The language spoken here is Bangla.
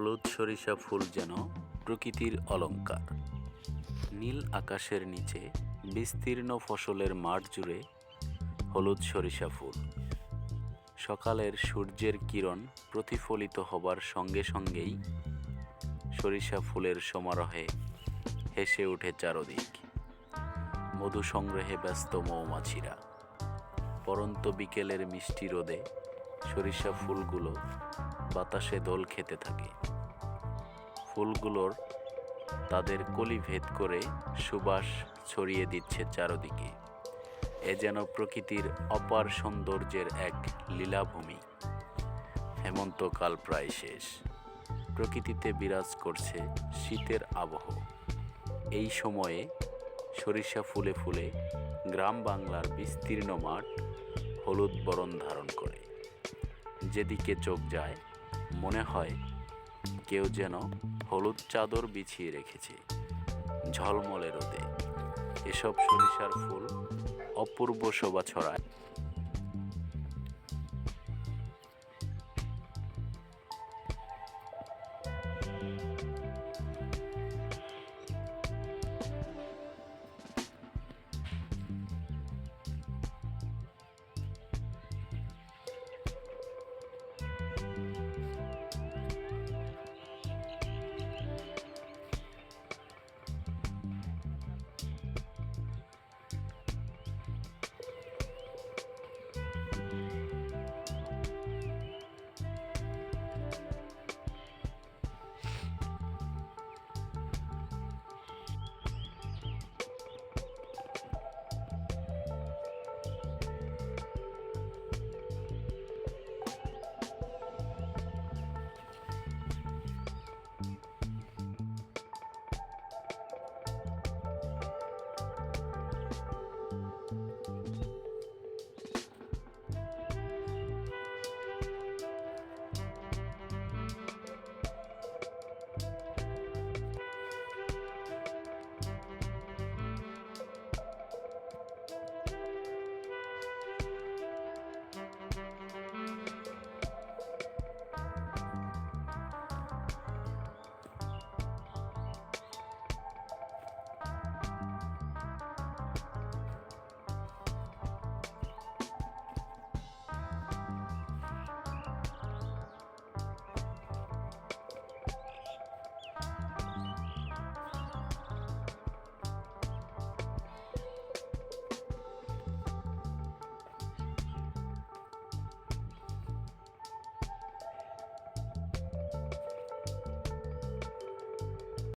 হলুদ সরিষা ফুল যেন প্রকৃতির অলঙ্কার। নীল আকাশের নিচে বিস্তীর্ণ ফসলের মাঠ জুড়ে হলুদ সরিষা ফুল। সকালের সূর্যের কিরণ প্রতিফলিত হবার সঙ্গে সঙ্গেই সরিষা ফুলের সমারোহে হেসে ওঠে চারদিক। মধু সংগ্রহে ব্যস্ত মৌমাছিরা। পরন্ত বিকেলের মিষ্টি রোদে সরিষা ফুলগুলো বাতাসে দোল খেতে থাকে। ফুলগুলোর তাদের কলি ভেদ করে সুবাস ছড়িয়ে দিচ্ছে চারদিকে। এ যেন প্রকৃতির অপার সৌন্দর্যের এক লীলাভূমি। হেমন্তকাল প্রায় শেষ। প্রকৃতিতে বিরাজ করছে শীতের আবহ। এই সময়ে সরিষা ফুলে ফুলে গ্রাম বাংলার বিস্তীর্ণ মাঠ হলুদ বরণ ধারণ করে। যেদিকে চোখ যায়, মনে হয় কেউ যেন হলুদ চাদর বিছিয়ে রেখেছে ঝলমলে রোদে। এসব সরিষার ফুল অপূর্ব শোভা ছড়ায়।